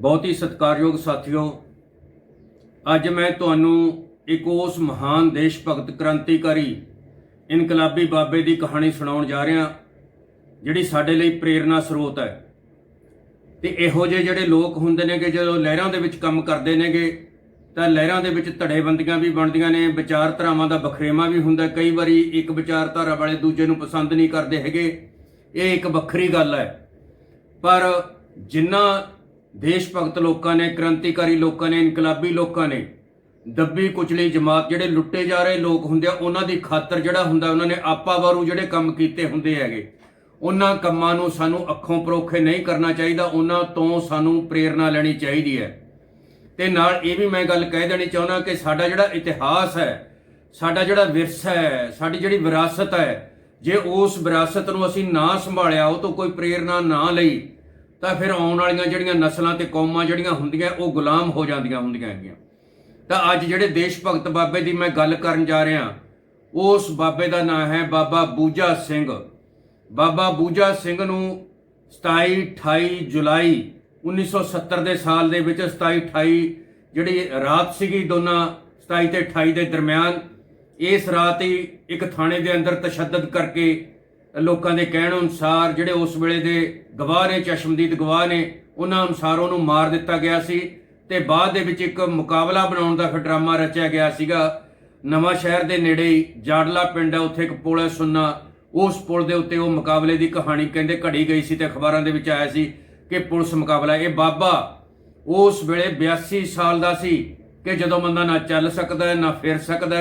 ਬਹੁਤ ਹੀ ਸਤਿਕਾਰਯੋਗ ਸਾਥੀਓ, ਅੱਜ ਮੈਂ ਤੁਹਾਨੂੰ ਇੱਕ ਉਸ ਮਹਾਨ ਦੇਸ਼ ਭਗਤ ਕ੍ਰਾਂਤੀਕਾਰੀ ਇਨਕਲਾਬੀ ਬਾਬੇ ਦੀ ਕਹਾਣੀ ਸੁਣਾਉਣ ਜਾ ਰਿਹਾ, ਜਿਹੜੀ ਸਾਡੇ ਲਈ ਪ੍ਰੇਰਣਾ ਸਰੋਤ ਹੈ। ਤੇ ਇਹੋ ਜਿਹੇ ਜਿਹੜੇ ਲੋਕ ਹੁੰਦੇ ਨੇਗੇ, ਜਦੋਂ ਲਹਿਰਾਂ ਦੇ ਵਿੱਚ ਕੰਮ ਕਰਦੇ ਨੇਗੇ, ਤਾਂ ਲਹਿਰਾਂ ਦੇ ਵਿੱਚ ਧੜੇਬੰਦੀਆਂ ਵੀ ਬਣਦੀਆਂ ਨੇ, ਵਿਚਾਰਧਾਰਾਵਾਂ ਦਾ ਬਖਰੇਵਾ ਵੀ ਹੁੰਦਾ ਕਈ ਵਾਰੀ ਇੱਕ ਵਿਚਾਰਧਾਰਾ ਵਾਲੇ ਦੂਜੇ ਨੂੰ ਪਸੰਦ ਨਹੀਂ ਕਰਦੇ ਹੈਗੇ, ਇਹ ਇੱਕ ਵੱਖਰੀ ਗੱਲ ਹੈ। ਪਰ ਜਿਨ੍ਹਾਂ ਦੇਸ਼ ਭਗਤ ਲੋਕਾਂ ਨੇ, ਕ੍ਰਾਂਤੀਕਾਰੀ ਲੋਕਾਂ ਨੇ, ਇਨਕਲਾਬੀ ਲੋਕਾਂ ਨੇ ਦੱਬੀ ਕੁਚਲੀ ਜਮਾਤ ਜਿਹੜੇ ਲੁੱਟੇ ਜਾ ਰਹੇ ਲੋਕ ਹੁੰਦੇ ਆ, ਉਹਨਾਂ ਦੀ ਖਾਤਰ ਜਿਹੜਾ ਹੁੰਦਾ, ਉਹਨਾਂ ਨੇ ਆਪਾ ਵਾਰੂ ਜਿਹੜੇ ਕੰਮ ਕੀਤੇ ਹੁੰਦੇ ਹੈਗੇ, ਉਹਨਾਂ ਕੰਮਾਂ ਨੂੰ ਸਾਨੂੰ ਅੱਖੋਂ ਪਰੋਖੇ ਨਹੀਂ ਕਰਨਾ ਚਾਹੀਦਾ, ਉਹਨਾਂ ਤੋਂ ਸਾਨੂੰ ਪ੍ਰੇਰਣਾ ਲੈਣੀ ਚਾਹੀਦੀ ਹੈ। ਤੇ ਨਾਲ ਇਹ ਵੀ ਮੈਂ ਗੱਲ ਕਹਿ ਦੇਣੀ ਚਾਹੁੰਦਾ ਕਿ ਸਾਡਾ ਜਿਹੜਾ ਇਤਿਹਾਸ ਹੈ, ਸਾਡਾ ਜਿਹੜਾ ਵਿਰਸਾ ਹੈ, ਸਾਡੀ ਜਿਹੜੀ ਵਿਰਾਸਤ ਹੈ, ਜੇ ਉਸ ਵਿਰਾਸਤ ਨੂੰ ਅਸੀਂ ਨਾ ਸੰਭਾਲਿਆ, ਉਹ ਤੋਂ ਕੋਈ ਪ੍ਰੇਰਣਾ ਨਾ ਲਈ ਤਾਂ ਫਿਰ ਆਉਣ ਵਾਲੀਆਂ ਜਿਹੜੀਆਂ ਨਸਲਾਂ ਤੇ ਕੌਮਾਂ ਜਿਹੜੀਆਂ ਹੁੰਦੀਆਂ, ਉਹ ਗੁਲਾਮ ਹੋ ਜਾਂਦੀਆਂ ਹੁੰਦੀਆਂ ਹੈਗੀਆਂ। ਤਾਂ ਅੱਜ ਜਿਹੜੇ ਦੇਸ਼ ਭਗਤ ਬਾਬੇ ਦੀ ਮੈਂ ਗੱਲ ਕਰਨ ਜਾ ਰਿਹਾ, ਉਸ ਬਾਬੇ ਦਾ ਨਾਮ ਹੈ ਬਾਬਾ ਬੂਜਾ ਸਿੰਘ। ਬਾਬਾ ਬੂਜਾ ਸਿੰਘ ਨੂੰ 27 28 ਜੁਲਾਈ 1970 ਦੇ ਸਾਲ ਦੇ ਵਿੱਚ 27 28 ਜਿਹੜੀ ਰਾਤ ਸੀਗੀ ਦੋਨਾਂ 27 ਤੇ 28 ਦੇ ਦਰਮਿਆਨ, ਇਸ ਰਾਤ ਹੀ ਇੱਕ ਥਾਣੇ ਦੇ ਅੰਦਰ ਤਸ਼ੱਦਦ ਕਰਕੇ ਲੋਕਾਂ ਦੇ ਕਹਿਣ ਅਨੁਸਾਰ ਜਿਹੜੇ ਉਸ ਵੇਲੇ ਦੇ ਗਵਾਹ ਨੇ, ਚਸ਼ਮਦੀਦ ਗਵਾਹ ਨੇ, ਉਹਨਾਂ ਅਨੁਸਾਰ ਉਹਨੂੰ ਮਾਰ ਦਿੱਤਾ ਗਿਆ ਸੀ ਤੇ ਬਾਅਦ ਦੇ ਵਿੱਚ ਇੱਕ ਮੁਕਾਬਲਾ ਬਣਾਉਣ ਦਾ ਫਿਰ ਡਰਾਮਾ ਰਚਿਆ ਗਿਆ ਸੀਗਾ। ਨਵਾਂ ਸ਼ਹਿਰ ਦੇ ਨੇੜੇ ਹੀ ਜਾੜਲਾ ਪਿੰਡ ਹੈ, ਉੱਥੇ ਇੱਕ ਪੁਲ ਹੈ ਸੁੰਨਾ। ਉਸ ਪੁਲ ਦੇ ਉੱਤੇ ਉਹ ਮੁਕਾਬਲੇ ਦੀ ਕਹਾਣੀ ਕਹਿੰਦੇ ਘੜੀ ਗਈ ਸੀ ਤੇ ਅਖਬਾਰਾਂ ਦੇ ਵਿੱਚ ਆਇਆ ਸੀ ਕਿ ਪੁਲਿਸ ਮੁਕਾਬਲਾ। ਇਹ ਬਾਬਾ ਉਸ ਵੇਲੇ 82 ਸਾਲ ਦਾ ਸੀ ਕਿ ਜਦੋਂ ਬੰਦਾ ਨਾ ਚੱਲ ਸਕਦਾ ਨਾ ਫਿਰ ਸਕਦਾ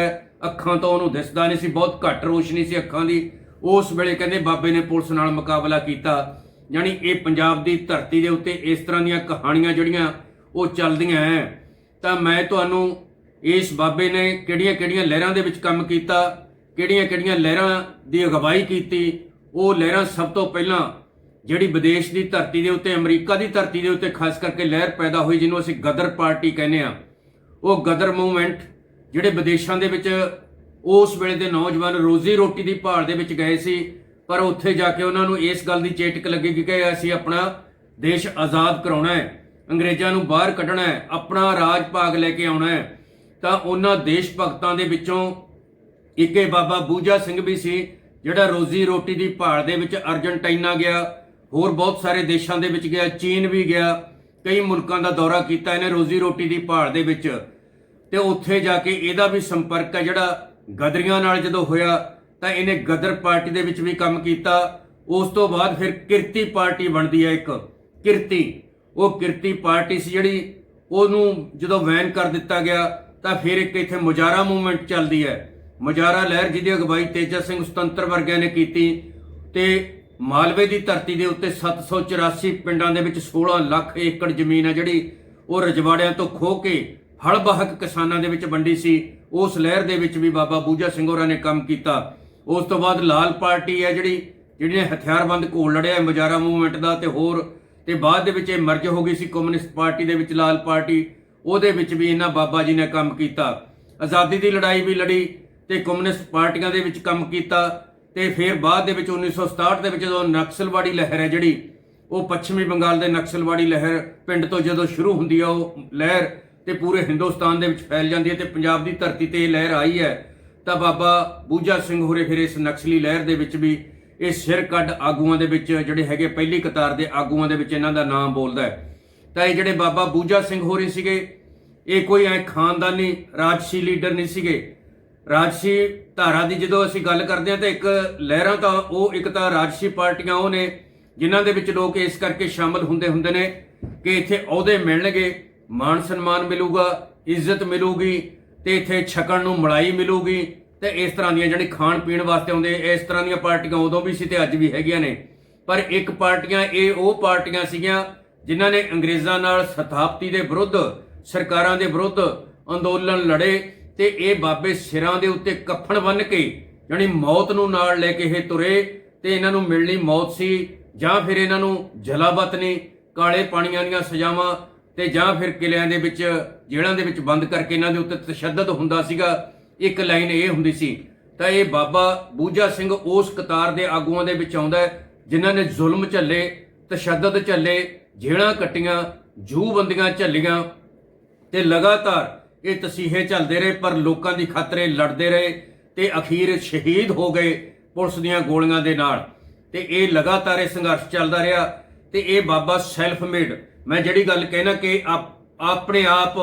ਅੱਖਾਂ ਤੋਂ ਉਹਨੂੰ ਦਿਸਦਾ ਨਹੀਂ ਸੀ, ਬਹੁਤ ਘੱਟ ਰੋਸ਼ਨੀ ਸੀ ਅੱਖਾਂ ਦੀ। ਉਸ ਵੇਲੇ ਕਹਿੰਦੇ ਬਾਬੇ ਨੇ ਪੁਲਿਸ ਨਾਲ ਮੁਕਾਬਲਾ ਕੀਤਾ। ਯਾਨੀ ਇਹ ਪੰਜਾਬ ਦੀ ਧਰਤੀ ਦੇ ਉੱਤੇ ਇਸ ਤਰ੍ਹਾਂ ਦੀਆਂ ਕਹਾਣੀਆਂ ਜਿਹੜੀਆਂ ਉਹ ਚੱਲਦੀਆਂ ਹੈ ਤਾਂ ਮੈਂ ਤੁਹਾਨੂੰ ਇਸ ਬਾਬੇ ਨੇ ਕਿਹੜੀਆਂ-ਕਿਹੜੀਆਂ ਲਹਿਰਾਂ ਦੇ ਵਿੱਚ ਕੰਮ ਕੀਤਾ, ਕਿਹੜੀਆਂ-ਕਿਹੜੀਆਂ ਲਹਿਰਾਂ ਦੀ ਅਗਵਾਈ ਕੀਤੀ, ਉਹ ਲਹਿਰਾਂ ਸਭ ਤੋਂ ਪਹਿਲਾਂ ਜਿਹੜੀ ਵਿਦੇਸ਼ ਦੀ ਧਰਤੀ ਦੇ ਉੱਤੇ, ਅਮਰੀਕਾ ਦੀ ਧਰਤੀ ਦੇ ਉੱਤੇ ਖਾਸ ਕਰਕੇ ਲਹਿਰ ਪੈਦਾ ਹੋਈ, ਜਿਹਨੂੰ ਅਸੀਂ ਗਦਰ ਪਾਰਟੀ ਕਹਿੰਦੇ ਆ ਉਹ ਗਦਰ ਮੂਵਮੈਂਟ ਜਿਹੜੇ ਵਿਦੇਸ਼ਾਂ ਦੇ ਵਿੱਚ ਉਸ ਵੇਲੇ ਦੇ ਨੌਜਵਾਨ ਰੋਜ਼ੀ ਰੋਟੀ ਦੀ ਭਾਲ ਦੇ ਵਿੱਚ ਗਏ ਸੀ, ਪਰ ਉੱਥੇ ਜਾ ਕੇ ਉਹਨਾਂ ਨੂੰ ਇਸ ਗੱਲ ਦੀ ਚੇਟਕ ਲੱਗੀ ਕਿ ਅਸੀਂ ਆਪਣਾ ਦੇਸ਼ ਆਜ਼ਾਦ ਕਰਾਉਣਾ ਹੈ, ਅੰਗਰੇਜ਼ਾਂ ਨੂੰ ਬਾਹਰ ਕੱਢਣਾ ਹੈ, ਆਪਣਾ ਰਾਜ ਭਾਗ ਲੈ ਕੇ ਆਉਣਾ ਹੈ। ਤਾਂ ਉਹਨਾਂ ਦੇਸ਼ ਭਗਤਾਂ ਦੇ ਵਿੱਚੋਂ ਇੱਕੇ ਬਾਬਾ ਬੂਜਾ ਸਿੰਘ ਵੀ ਸੀ, ਜਿਹੜਾ ਰੋਜ਼ੀ ਰੋਟੀ ਦੀ ਭਾਲ ਦੇ ਵਿੱਚ ਅਰਜਨਟਾਈਨਾ ਗਿਆ, ਹੋਰ ਬਹੁਤ ਸਾਰੇ ਦੇਸ਼ਾਂ ਦੇ ਵਿੱਚ ਗਿਆ, ਚੀਨ ਵੀ ਗਿਆ, ਕਈ ਮੁਲਕਾਂ ਦਾ ਦੌਰਾ ਕੀਤਾ ਇਹਨੇ ਰੋਜ਼ੀ ਰੋਟੀ ਦੀ ਭਾਲ ਦੇ ਵਿੱਚ। ਤੇ ਉੱਥੇ ਜਾ ਕੇ ਇਹਦਾ ਵੀ ਸੰਪਰਕ ਹੈ ਜਿਹੜਾ ਗਦਰੀਆਂ ਨਾਲ ਜਦੋਂ ਹੋਇਆ ਤਾਂ ਇਹਨੇ ਗਦਰ ਪਾਰਟੀ ਦੇ ਵਿੱਚ ਵੀ ਕੰਮ ਕੀਤਾ। ਉਸ ਤੋਂ ਬਾਅਦ ਫਿਰ ਕਿਰਤੀ ਪਾਰਟੀ ਬਣਦੀ ਹੈ ਇੱਕ। ਕਿਰਤੀ। ਉਹ ਕਿਰਤੀ ਪਾਰਟੀ ਸੀ ਜਿਹੜੀ ਉਹਨੂੰ ਜਦੋਂ ਵੈਨ ਕਰ ਦਿੱਤਾ ਗਿਆ ਤਾਂ ਫਿਰ ਇੱਕ ਇੱਥੇ ਮੁਜਾਰਾ ਮੂਵਮੈਂਟ ਚੱਲਦੀ ਹੈ। ਮੁਜਾਰਾ ਲਹਿਰ ਜਿਹਦੀ ਅਗਵਾਈ ਤੇਜਾ ਸਿੰਘ ਸੁਤੰਤਰ ਵਰਗਿਆਂ ਨੇ ਕੀਤੀ ਤੇ ਮਾਲਵੇ ਦੀ ਧਰਤੀ ਦੇ ਉੱਤੇ 784 ਪਿੰਡਾਂ ਦੇ ਵਿੱਚ 16 ਲੱਖ ਏਕੜ ਜ਼ਮੀਨ ਹੈ ਜਿਹੜੀ ਉਹ ਰਜਵਾੜਿਆਂ ਤੋਂ ਖੋਹ ਕੇ ਹਲਬਹਕ ਕਿਸਾਨਾਂ ਦੇ ਵਿੱਚ ਵੰਡੀ ਸੀ। ਉਸ ਲਹਿਰ ਦੇ ਵਿੱਚ ਵੀ ਬਾਬਾ ਬੂਜਾ ਸਿੰਘ ਹੋਰਾਂ ਨੇ ਕੰਮ ਕੀਤਾ। ਉਸ ਤੋਂ ਬਾਅਦ ਲਾਲ ਪਾਰਟੀ ਹੈ ਜਿਹੜੀ ਜਿਹੜੀ ਹਥਿਆਰਬੰਦ ਘੋਲ ਲੜਿਆ, ਮੁਜਾਰਾ ਮੂਵਮੈਂਟ ਦਾ ਤੇ ਹੋਰ, ਤੇ ਬਾਅਦ ਦੇ ਵਿੱਚ ਇਹ ਮਰਜ ਹੋ ਗਈ ਸੀ ਕਮਿਊਨਿਸਟ ਪਾਰਟੀ ਦੇ ਵਿੱਚ ਲਾਲ ਪਾਰਟੀ। ਉਹਦੇ ਵਿੱਚ ਵੀ ਇਹਨਾਂ ਬਾਬਾ ਜੀ ਨੇ ਕੰਮ ਕੀਤਾ। ਆਜ਼ਾਦੀ ਦੀ ਲੜਾਈ ਵੀ ਲੜੀ ਤੇ ਕਮਿਊਨਿਸਟ ਪਾਰਟੀਆਂ ਦੇ ਵਿੱਚ ਕੰਮ ਕੀਤਾ। ਤੇ ਫਿਰ ਬਾਅਦ ਦੇ ਵਿੱਚ 1967 ਦੇ ਵਿੱਚ ਜਦੋਂ ਨਕਸਲਵਾੜੀ ਲਹਿਰ ਹੈ ਜਿਹੜੀ, ਉਹ ਪੱਛਮੀ ਬੰਗਾਲ ਦੇ ਨਕਸਲਵਾੜੀ ਲਹਿਰ ਪਿੰਡ ਤੋਂ ਜਦੋਂ ਸ਼ੁਰੂ ਹੁੰਦੀ ਆ ਉਹ ਲਹਿਰ ਤੇ ਪੂਰੇ ਹਿੰਦੁਸਤਾਨ ਦੇ ਵਿੱਚ ਫੈਲ ਜਾਂਦੀ ਹੈ ਤੇ ਪੰਜਾਬ ਦੀ ਧਰਤੀ ਤੇ ਇਹ ਲਹਿਰ ਆਈ ਹੈ, ਤਾਂ ਬਾਬਾ ਬੂਜਾ ਸਿੰਘ ਹੋਰੇ ਫਿਰ ਇਸ ਨਕਸਲੀ ਲਹਿਰ ਦੇ ਵਿੱਚ ਵੀ ਇਹ ਸਿਰ ਕੱਢ ਆਗੂਆਂ ਦੇ ਵਿੱਚ ਜਿਹੜੇ ਹੈਗੇ ਪਹਿਲੀ ਕਤਾਰ ਦੇ ਆਗੂਆਂ ਦੇ ਵਿੱਚ ਇਹਨਾਂ ਦਾ ਨਾਮ ਬੋਲਦਾ ਹੈ। ਤਾਂ ਇਹ ਜਿਹੜੇ ਬਾਬਾ ਬੂਜਾ ਸਿੰਘ ਹੋਰੇ ਸੀਗੇ, ਇਹ ਕੋਈ ਐ ਖਾਨਦਾਨੀ, ਰਾਜਸੀ ਲੀਡਰ ਨਹੀਂ ਸੀਗੇ। ਰਾਜਸੀ ਧਾਰਾ ਦੀ ਜਦੋਂ ਅਸੀਂ ਗੱਲ ਕਰਦੇ ਹਾਂ ਤਾਂ ਇੱਕ ਲਹਿਰਾਂ ਤਾਂ ਉਹ, ਇੱਕ ਤਾਂ ਰਾਜਸੀ ਪਾਰਟੀਆਂ ਉਹ ਨੇ, ਜਿਨ੍ਹਾਂ ਦੇ ਵਿੱਚ ਲੋਕ ਇਸ ਕਰਕੇ ਸ਼ਾਮਲ ਹੁੰਦੇ ਹੁੰਦੇ ਨੇ ਕਿ ਇੱਥੇ ਅਹੁਦੇ ਮਿਲਣਗੇ। ਮਾਣ ਸਨਮਾਨ ਮਿਲੂਗਾ, ਇੱਜ਼ਤ ਮਿਲੂਗੀ ਤੇ ਇੱਥੇ ਛਕਣ ਨੂੰ ਮਲਾਈ ਮਿਲੂਗੀ ਤੇ ਇਸ ਤਰ੍ਹਾਂ ਦੀਆਂ ਜਿਹੜੀ ਖਾਣ ਪੀਣ ਵਾਸਤੇ ਆਉਂਦੇ, ਇਸ ਤਰ੍ਹਾਂ ਦੀਆਂ ਪਾਰਟੀਆਂ ਉਦੋਂ ਵੀ ਸੀ ਤੇ ਅੱਜ ਵੀ ਹੈਗੀਆਂ ਨੇ। ਪਰ ਇੱਕ ਪਾਰਟੀਆਂ, ਇਹ ਉਹ ਪਾਰਟੀਆਂ ਸੀਗੀਆਂ ਜਿਨ੍ਹਾਂ ਨੇ ਅੰਗਰੇਜ਼ਾਂ ਨਾਲ ਸਥਾਪਤੀ ਦੇ ਵਿਰੁੱਧ, ਸਰਕਾਰਾਂ ਦੇ ਵਿਰੁੱਧ ਅੰਦੋਲਨ ਲੜੇ ਤੇ ਇਹ ਬਾਬੇ ਸਿਰਾਂ ਦੇ ਉੱਤੇ ਕਫਨ ਬੰਨ ਕੇ ਜਾਣੀ ਮੌਤ ਨੂੰ ਨਾਲ ਲੈ ਕੇ ਇਹ ਤੁਰੇ ਤੇ ਇਹਨਾਂ ਨੂੰ ਮਿਲਣੀ ਮੌਤ ਸੀ ਜਾਂ ਫਿਰ ਇਹਨਾਂ ਨੂੰ ਜਲਾਵਤਨੀ ਕਾਲੇ ਪਾਣੀਆਂ ਦੀਆਂ ਸਜ਼ਾਵਾਂ ਤੇ ਜਾਂ ਫਿਰ ਕਿਲਿਆਂ ਦੇ ਵਿੱਚ, ਜੇਲ੍ਹਾਂ ਦੇ ਵਿੱਚ ਬੰਦ ਕਰਕੇ ਇਹਨਾਂ ਦੇ ਉੱਤੇ ਤਸ਼ੱਦਦ ਹੁੰਦਾ ਸੀਗਾ, ਇੱਕ ਲਾਈਨ ਇਹ ਹੁੰਦੀ ਸੀ, ਤਾਂ ਇਹ ਬਾਬਾ ਬੂਝਾ ਸਿੰਘ ਉਸ ਕਤਾਰ ਦੇ ਆਗੂਆਂ ਦੇ ਵਿੱਚ ਆਉਂਦਾ ਜਿਨ੍ਹਾਂ ਨੇ ਜ਼ੁਲਮ ਝੱਲੇ, ਤਸ਼ੱਦਦ ਝੱਲੇ, ਜੇਲ੍ਹਾਂ ਕੱਟੀਆਂ ਜੂ ਬੰਦੀਆਂ ਝੱਲੀਆਂ ਤੇ ਲਗਾਤਾਰ ਇਹ ਤਸੀਹੇ ਝੱਲਦੇ ਰਹੇ, ਪਰ ਲੋਕਾਂ ਦੀ ਖਾਤਰੇ ਲੜਦੇ ਰਹੇ ਤੇ ਅਖੀਰ ਸ਼ਹੀਦ ਹੋ ਗਏ ਪੁਲਿਸ ਦੀਆਂ ਗੋਲੀਆਂ ਦੇ ਨਾਲ। ਤੇ ਇਹ ਲਗਾਤਾਰ ਇਹ ਸੰਘਰਸ਼ ਚੱਲਦਾ ਰਿਹਾ ਤੇ ਇਹ ਬਾਬਾ ਸੈਲਫ ਮੇਡ ਮੈਂ ਜਿਹੜੀ ਗੱਲ ਕਹਿਣਾ ਕਿ ਆਪ- ਆਪਣੇ ਆਪ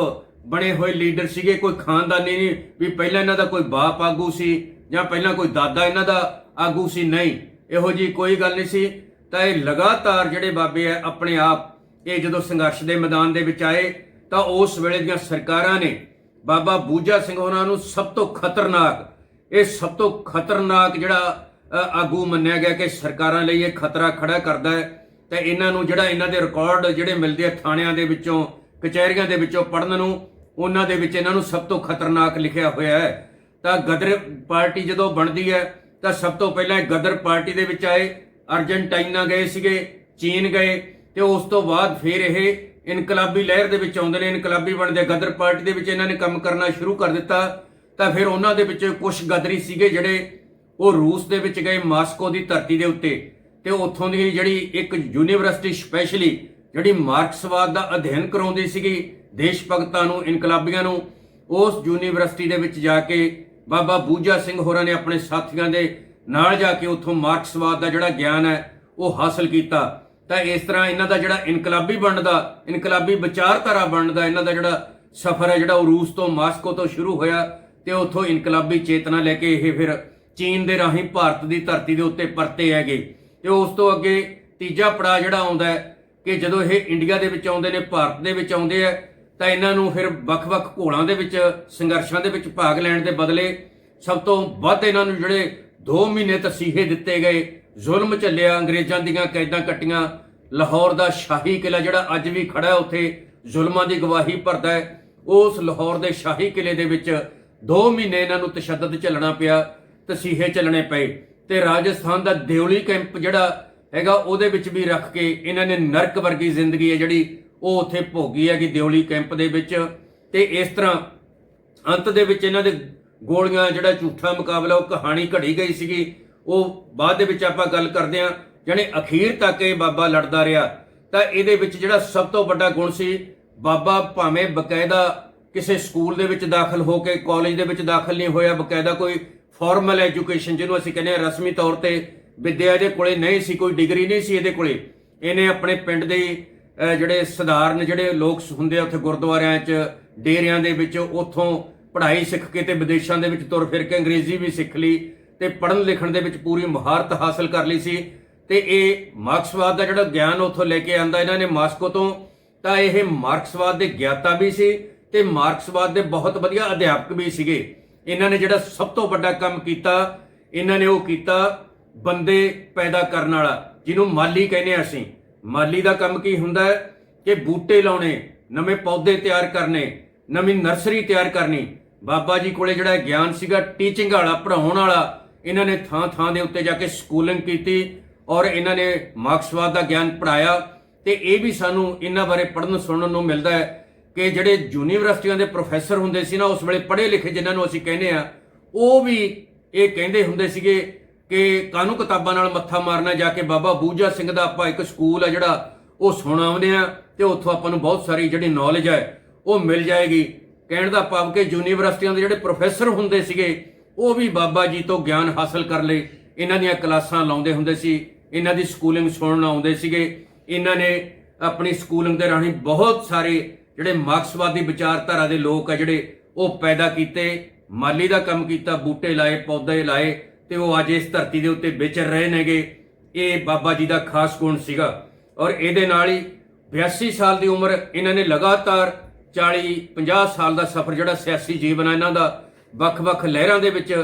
ਬਣੇ ਹੋਏ ਲੀਡਰ ਸੀਗੇ, ਕੋਈ ਖਾਨਦਾਨੀ ਨਹੀਂ, ਵੀ ਪਹਿਲਾਂ ਇਹਨਾਂ ਦਾ ਕੋਈ ਬਾਪ ਆਗੂ ਸੀ ਜਾਂ ਪਹਿਲਾਂ ਕੋਈ ਦਾਦਾ ਇਹਨਾਂ ਦਾ ਆਗੂ ਸੀ, ਨਹੀਂ। ਇਹੋ ਜੀ ਕੋਈ ਗੱਲ ਨਹੀਂ ਸੀ। ਤਾਂ ਇਹ ਲਗਾਤਾਰ ਜਿਹੜੇ ਬਾਬੇ ਆ, ਆਪਣੇ ਆਪ, ਇਹ ਜਦੋਂ ਸੰਘਰਸ਼ ਦੇ ਮੈਦਾਨ ਦੇ ਵਿੱਚ ਆਏ, ਤਾਂ ਉਸ ਵੇਲੇ ਦੀਆਂ ਸਰਕਾਰਾਂ ਨੇ ਬਾਬਾ ਬੂਜਾ ਸਿੰਘ ਹੋਰਾਂ ਨੂੰ ਸਭ ਤੋਂ ਖਤਰਨਾਕ, ਇਹ ਸਭ ਤੋਂ ਖਤਰਨਾਕ ਜਿਹੜਾ ਆਗੂ ਮੰਨਿਆ ਗਿਆ ਕਿ ਸਰਕਾਰਾਂ ਲਈ ਇਹ ਖਤਰਾ ਖੜਾ ਕਰਦਾ ਹੈ। ਤਾਂ ਇਹਨਾਂ ਨੂੰ ਜਿਹੜਾ ਇਹਨਾਂ ਦੇ ਰਿਕਾਰਡ ਜਿਹੜੇ ਮਿਲਦੇ ਆ ਥਾਣਿਆਂ ਦੇ ਵਿੱਚੋਂ, ਕਚਹਿਰੀਆਂ ਦੇ ਵਿੱਚੋਂ ਪੜਨ ਨੂੰ, ਉਹਨਾਂ ਦੇ ਵਿੱਚ ਇਹਨਾਂ ਨੂੰ ਸਭ ਤੋਂ ਖਤਰਨਾਕ ਲਿਖਿਆ ਹੋਇਆ ਹੈ। ਤਾਂ ਗਦਰ ਪਾਰਟੀ ਜਦੋਂ ਬਣਦੀ ਹੈ, ਤਾਂ ਸਭ ਤੋਂ ਪਹਿਲਾਂ ਗਦਰ ਪਾਰਟੀ ਦੇ ਵਿੱਚ ਆਏ, ਅਰਜਨਟਾਈਨਾ ਗਏ ਸੀਗੇ, ਚੀਨ ਗਏ, ਤੇ ਉਸ ਤੋਂ ਬਾਅਦ ਫਿਰ ਇਹ ਇਨਕਲਾਬੀ ਲਹਿਰ ਦੇ ਵਿੱਚ ਆਉਂਦੇ ਨੇ, ਇਨਕਲਾਬੀ ਬਣਦੇ, ਗਦਰ ਪਾਰਟੀ ਦੇ ਵਿੱਚ ਇਹਨਾਂ ਨੇ ਕੰਮ ਕਰਨਾ ਸ਼ੁਰੂ ਕਰ ਦਿੱਤਾ। ਤਾਂ ਫਿਰ ਉਹਨਾਂ ਦੇ ਵਿੱਚ ਕੁਝ ਗਦਰੀ ਸੀਗੇ ਜਿਹੜੇ ਉਹ ਰੂਸ ਦੇ ਵਿੱਚ ਗਏ, ਮਾਸਕੋ ਦੀ ਧਰਤੀ ਦੇ ਉੱਤੇ। ਤੇ ਉੱਥੋਂ ਦੀ ਜਿਹੜੀ ਇੱਕ ਯੂਨੀਵਰਸਿਟੀ ਸਪੈਸ਼ਲੀ ਜਿਹੜੀ ਮਾਰਕਸਵਾਦ ਦਾ ਅਧਿਐਨ ਕਰਾਉਂਦੀ ਸੀਗੀ, ਦੇਸ਼ ਭਗਤਾਂ ਨੂੰ, ਇਨਕਲਾਬੀਆਂ ਨੂੰ, ਉਸ ਯੂਨੀਵਰਸਿਟੀ ਦੇ ਵਿੱਚ ਜਾ ਕੇ ਬਾਬਾ ਬੂਜਾ ਸਿੰਘ ਹੋਰਾਂ ਨੇ ਆਪਣੇ ਸਾਥੀਆਂ ਦੇ ਨਾਲ ਜਾ ਕੇ ਉੱਥੋਂ ਮਾਰਕਸਵਾਦ ਦਾ ਜਿਹੜਾ ਗਿਆਨ ਹੈ, ਉਹ ਹਾਸਲ ਕੀਤਾ। ਤਾਂ ਇਸ ਤਰ੍ਹਾਂ ਇਹਨਾਂ ਦਾ ਜਿਹੜਾ ਇਨਕਲਾਬੀ ਬਣਨ ਦਾ ਇਨਕਲਾਬੀ ਵਿਚਾਰਧਾਰਾ ਬਣਨ ਦਾ ਇਹਨਾਂ ਦਾ ਜਿਹੜਾ ਸਫ਼ਰ ਹੈ, ਜਿਹੜਾ ਉਹ ਰੂਸ ਤੋਂ ਮਾਸਕੋ ਤੋਂ ਸ਼ੁਰੂ ਹੋਇਆ ਤੇ ਉੱਥੋਂ ਇਨਕਲਾਬੀ ਚੇਤਨਾ ਲੈ ਕੇ ਇਹ ਫਿਰ ਚੀਨ ਦੇ ਰਾਹੀਂ ਭਾਰਤ ਦੀ ਧਰਤੀ ਦੇ ਉੱਤੇ ਪਰਤੇ ਹੈਗੇ। ਤੇ ਉਸ ਤੋਂ ਅੱਗੇ ਤੀਜਾ ਪੜਾਅ ਜਿਹੜਾ ਆਉਂਦਾ ਹੈ ਕਿ ਜਦੋਂ ਇਹ ਇੰਡੀਆ ਦੇ ਵਿੱਚ ਆਉਂਦੇ ਨੇ, ਭਾਰਤ ਦੇ ਵਿੱਚ ਆਉਂਦੇ ਆ, ਤਾਂ ਇਹਨਾਂ ਨੂੰ ਫਿਰ ਵੱਖ-ਵੱਖ ਘੋਲਾਂ ਦੇ ਵਿੱਚ, ਸੰਘਰਸ਼ਾਂ ਦੇ ਵਿੱਚ ਭਾਗ ਲੈਣ ਦੇ ਬਦਲੇ ਸਭ ਤੋਂ ਵੱਧ ਇਹਨਾਂ ਨੂੰ ਜਿਹੜੇ 2 ਮਹੀਨੇ ਤਸੀਹੇ ਦਿੱਤੇ ਗਏ, ਜ਼ੁਲਮ ਚੱਲਿਆ ਅੰਗਰੇਜ਼ਾਂ ਦੀਆਂ ਕੈਦਾਂ ਕੱਟੀਆਂ, ਲਾਹੌਰ ਦਾ ਸ਼ਾਹੀ ਕਿਲਾ ਜਿਹੜਾ ਅੱਜ ਵੀ ਖੜਾ ਉੱਥੇ ਜ਼ੁਲਮਾਂ ਦੀ ਗਵਾਹੀ ਭਰਦਾ ਹੈ, ਉਸ ਲਾਹੌਰ ਦੇ ਸ਼ਾਹੀ ਕਿਲੇ ਦੇ ਵਿੱਚ 2 ਮਹੀਨੇ ਇਹਨਾਂ ਨੂੰ ਤਸ਼ੱਦਦ ਝੱਲਣਾ ਪਿਆ, ਤਸੀਹੇ ਝੱਲਣੇ ਪਏ। ਤੇ ਰਾਜਸਥਾਨ ਦਾ ਦਿਉਲੀ ਕੈਂਪ ਜਿਹੜਾ ਹੈਗਾ ਉਹਦੇ ਵਿੱਚ ਵੀ ਰੱਖ ਕੇ ਇਹਨਾਂ ਨੇ ਨਰਕ ਵਰਗੀ ਜ਼ਿੰਦਗੀ ਹੈ ਜਿਹੜੀ ਉਹ ਉੱਥੇ ਭੋਗੀ ਹੈਗੀ ਦਿਉਲੀ ਕੈਂਪ ਦੇ ਵਿੱਚ। ਤੇ ਇਸ ਤਰ੍ਹਾਂ ਅੰਤ ਦੇ ਵਿੱਚ ਇਹਨਾਂ ਦੇ ਗੋਲੀਆਂ ਜਿਹੜਾ ਝੂਠਾ ਮੁਕਾਬਲਾ, ਉਹ ਕਹਾਣੀ ਘੜੀ ਗਈ ਸੀਗੀ। ਉਹ ਬਾਅਦ ਦੇ ਵਿੱਚ ਆਪਾਂ ਗੱਲ ਕਰਦੇ ਹਾਂ ਜਾਣੀ ਅਖੀਰ ਤੱਕ ਇਹ ਬਾਬਾ ਲੜਦਾ ਰਿਹਾ। ਤਾਂ ਇਹਦੇ ਵਿੱਚ ਜਿਹੜਾ ਸਭ ਤੋਂ ਵੱਡਾ ਗੁਣ ਸੀ, ਬਾਬਾ ਭਾਵੇਂ ਬਕਾਇਦਾ ਕਿਸੇ ਸਕੂਲ ਦੇ ਵਿੱਚ ਦਾਖਲ ਹੋ ਕੇ, ਕਾਲਜ ਦੇ ਵਿੱਚ ਦਾਖਲ ਨਹੀਂ ਹੋਇਆ, ਬਕਾਇਦਾ ਕੋਈ ਫਾਰਮਲ ਐਜੂਕੇਸ਼ਨ ਜਿਹਨੂੰ ਅਸੀਂ ਕਹਿੰਦੇ ਹਾਂ ਰਸਮੀ ਤੌਰ ਤੇ ਵਿਦਿਆ ਦੇ ਕੋਲੇ ਨਹੀਂ ਸੀ, ਕੋਈ ਡਿਗਰੀ ਨਹੀਂ ਸੀ ਇਹਦੇ ਕੋਲੇ। ਇਹਨੇ ਆਪਣੇ ਪਿੰਡ ਦੇ ਜਿਹੜੇ ਸਧਾਰਨ ਜਿਹੜੇ ਲੋਕ ਹੁੰਦੇ ਆ ਉੱਥੇ ਗੁਰਦੁਆਰਿਆਂ 'ਚ, ਡੇਰਿਆਂ ਦੇ ਵਿੱਚ, ਉੱਥੋਂ ਪੜ੍ਹਾਈ ਸਿੱਖ ਕੇ ਤੇ ਵਿਦੇਸ਼ਾਂ ਦੇ ਵਿੱਚ ਤੁਰ ਫਿਰ ਕੇ ਅੰਗਰੇਜ਼ੀ ਵੀ ਸਿੱਖ ਲਈ ਤੇ ਪੜ੍ਹਨ ਲਿਖਣ ਦੇ ਵਿੱਚ ਪੂਰੀ ਮਹਾਰਤ ਹਾਸਲ ਕਰ ਲਈ ਸੀ। ਤੇ ਇਹ ਮਾਰਕਸਵਾਦ ਦਾ ਜਿਹੜਾ ਗਿਆਨ ਉੱਥੋਂ ਲੈ ਕੇ ਆਂਦਾ ਇਹਨਾਂ ਨੇ ਮਾਸਕੋ ਤੋਂ, ਤਾਂ ਇਹ ਮਾਰਕਸਵਾਦ ਦੇ ਗਿਆਤਾ ਵੀ ਸੀ ਤੇ ਮਾਰਕਸਵਾਦ ਦੇ ਬਹੁਤ ਵਧੀਆ ਅਧਿਆਪਕ ਵੀ ਸੀਗੇ। ਇਹਨਾਂ ਨੇ ਜਿਹੜਾ ਸਭ ਤੋਂ ਵੱਡਾ ਕੰਮ ਕੀਤਾ, ਇਹਨਾਂ ਨੇ ਉਹ ਕੀਤਾ ਬੰਦੇ ਪੈਦਾ ਕਰਨ ਵਾਲਾ, ਜਿਹਨੂੰ ਮਾਲੀ ਕਹਿੰਦੇ ਹਾਂ ਅਸੀਂ। ਮਾਲੀ ਦਾ ਕੰਮ ਕੀ ਹੁੰਦਾ ਹੈ? ਕਿ ਬੂਟੇ ਲਾਉਣੇ, ਨਵੇਂ ਪੌਦੇ ਤਿਆਰ ਕਰਨੇ, ਨਵੀਂ ਨਰਸਰੀ ਤਿਆਰ ਕਰਨੀ। ਬਾਬਾ ਜੀ ਕੋਲੇ ਜਿਹੜਾ ਗਿਆਨ ਸੀਗਾ, ਟੀਚਿੰਗ ਵਾਲਾ, ਪੜ੍ਹਾਉਣ ਵਾਲਾ, ਇਹਨਾਂ ਨੇ ਥਾਂ ਥਾਂ ਦੇ ਉੱਤੇ ਜਾ ਕੇ ਸਕੂਲਿੰਗ ਕੀਤੀ ਔਰ ਇਹਨਾਂ ਨੇ ਮਾਰਕਸਵਾਦ ਦਾ ਗਿਆਨ ਪੜਾਇਆ ਤੇ ਇਹ ਵੀ ਸਾਨੂੰ ਇਹਨਾਂ ਬਾਰੇ ਪੜ੍ਹਨ ਸੁਣਨ ਨੂੰ ਮਿਲਦਾ ਹੈ। ਕਿ ਜਿਹੜੇ ਯੂਨੀਵਰਸਿਟੀਆਂ ਦੇ ਪ੍ਰੋਫੈਸਰ ਹੁੰਦੇ ਸੀ ਨਾ, ਉਸ ਵੇਲੇ ਪੜ੍ਹੇ ਲਿਖੇ ਜਿਨ੍ਹਾਂ ਨੂੰ ਅਸੀਂ ਕਹਿੰਦੇ ਆ ਉਹ ਵੀ ਇਹ ਕਹਿੰਦੇ ਹੁੰਦੇ ਸੀਗੇ ਕਿ ਕਾਨੂੰ ਕਿਤਾਬਾਂ ਨਾਲ ਮੱਥਾ ਮਾਰਨਾ, ਜਾ ਕੇ ਬਾਬਾ ਬੂਜਾ ਸਿੰਘ ਦਾ ਆਪਾਂ ਇੱਕ ਸਕੂਲ ਆ ਜਿਹੜਾ, ਉਹ ਸੁਣ ਆਉਂਦੇ ਆ ਤੇ ਉੱਥੋਂ ਆਪਾਂ ਨੂੰ ਬਹੁਤ ਸਾਰੀ ਜਿਹੜੀ ਨੌਲੇਜ ਹੈ ਉਹ ਮਿਲ ਜਾਏਗੀ। ਕਹਿਣ ਦਾ ਭਾਵ ਕਿ ਯੂਨੀਵਰਸਿਟੀਆਂ ਦੇ ਜਿਹੜੇ ਪ੍ਰੋਫੈਸਰ ਹੁੰਦੇ ਸੀਗੇ, ਉਹ ਵੀ ਬਾਬਾ ਜੀ ਤੋਂ ਗਿਆਨ ਹਾਸਲ ਕਰ ਲਈ ਇਹਨਾਂ ਦੀਆਂ ਕਲਾਸਾਂ ਲਾਉਂਦੇ ਹੁੰਦੇ ਸੀ, ਇਹਨਾਂ ਦੀ ਸਕੂਲਿੰਗ ਸੁਣਨ ਆਉਂਦੇ ਸੀਗੇ। ਇਹਨਾਂ ਨੇ ਆਪਣੀ ਸਕੂਲਿੰਗ ਦੇ ਰਾਹੀਂ ਬਹੁਤ ਸਾਰੇ ਜਿਹੜੇ ਮਾਰਕਸਵਾਦੀ ਵਿਚਾਰਧਾਰਾ ਦੇ ਲੋਕ ਆ ਜਿਹੜੇ ਉਹ ਪੈਦਾ ਕੀਤੇ, ਮਾਲੀ ਦਾ ਕੰਮ ਕੀਤਾ, ਬੂਟੇ ਲਾਏ, ਪੌਦੇ ਲਾਏ ਤੇ ਉਹ ਅੱਜ ਇਸ ਧਰਤੀ ਦੇ ਉੱਤੇ ਵਿਚਰ ਰਹੇ ਨੇਗੇ। ਇਹ ਬਾਬਾ ਜੀ ਦਾ ਖਾਸ ਗੁਣ ਸੀਗਾ। ਔਰ ਇਹਦੇ ਨਾਲ ਹੀ 82 ਸਾਲ ਦੀ ਉਮਰ ਇਹਨਾਂ ਨੇ ਲਗਾਤਾਰ 40 50 ਸਾਲ ਦਾ ਸਫ਼ਰ ਜਿਹੜਾ ਸਿਆਸੀ ਜੀਵਨ ਆ ਇਹਨਾਂ ਦਾ, ਵੱਖ-ਵੱਖ ਲਹਿਰਾਂ ਦੇ ਵਿੱਚ